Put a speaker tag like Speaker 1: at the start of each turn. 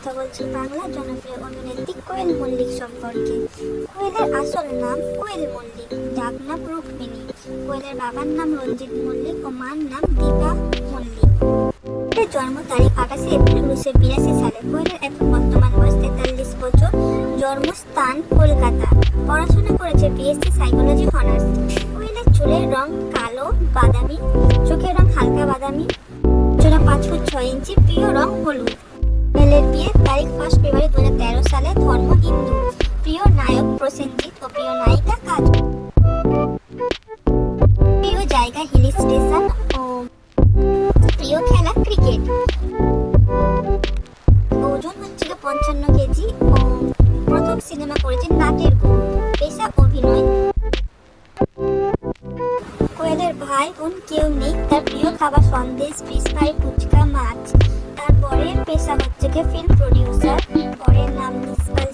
Speaker 1: কথা বলছি বাংলা জনপ্রিয় অভিনেত্রী কোয়েল মল্লিক সম্পর্কে। কোয়েলের আসল নাম কোয়েল মল্লিক ডাক নাম রুক্মিণী। কোয়েলের বাবার নাম রঞ্জিত মল্লিক ও মার নাম দীপা মল্লিক। জন্ম তারিখ আঠাশে এপ্রিল উনিশশো বিরাশি সালে। কোয়েলের এখন বর্তমান বয়স তেতাল্লিশ বছর। জন্মস্থান কলকাতা। পড়াশোনা করেছে বিএসসি সাইকোলজি অনার্স কোয়েলের চুলের রং কালো, বাদামি, চোখের রং হালকা বাদামি, চোরা পাঁচ ফুট ছয় ইঞ্চি, প্রিয় রং হলুদ। কোয়েলের তারিখ ফার্স্ট ফেব্রুয়ারি দু হাজার তেরো সালে ধর্ম হিন্দু। প্রিয় নায়ক প্রসেনজিৎ ও প্রিয় নায়িকা কাজ। প্রিয় জায়গা হিল স্টেশন ও প্রিয় খেলা ক্রিকেট। ওজন হচ্ছিল পঞ্চান্ন কেজি ও প্রথম সিনেমা করেছেন নাটের পেশা অভিনয়। কোয়েলের ভাই বোন কেউ নেই, তার প্রিয় খাবার সন্দেশ, ফিশ ফ্রাই, ফুচকা, মাছ। গিয়ে ফিল্ম প্রডিউসার পরের নাম নিসপাল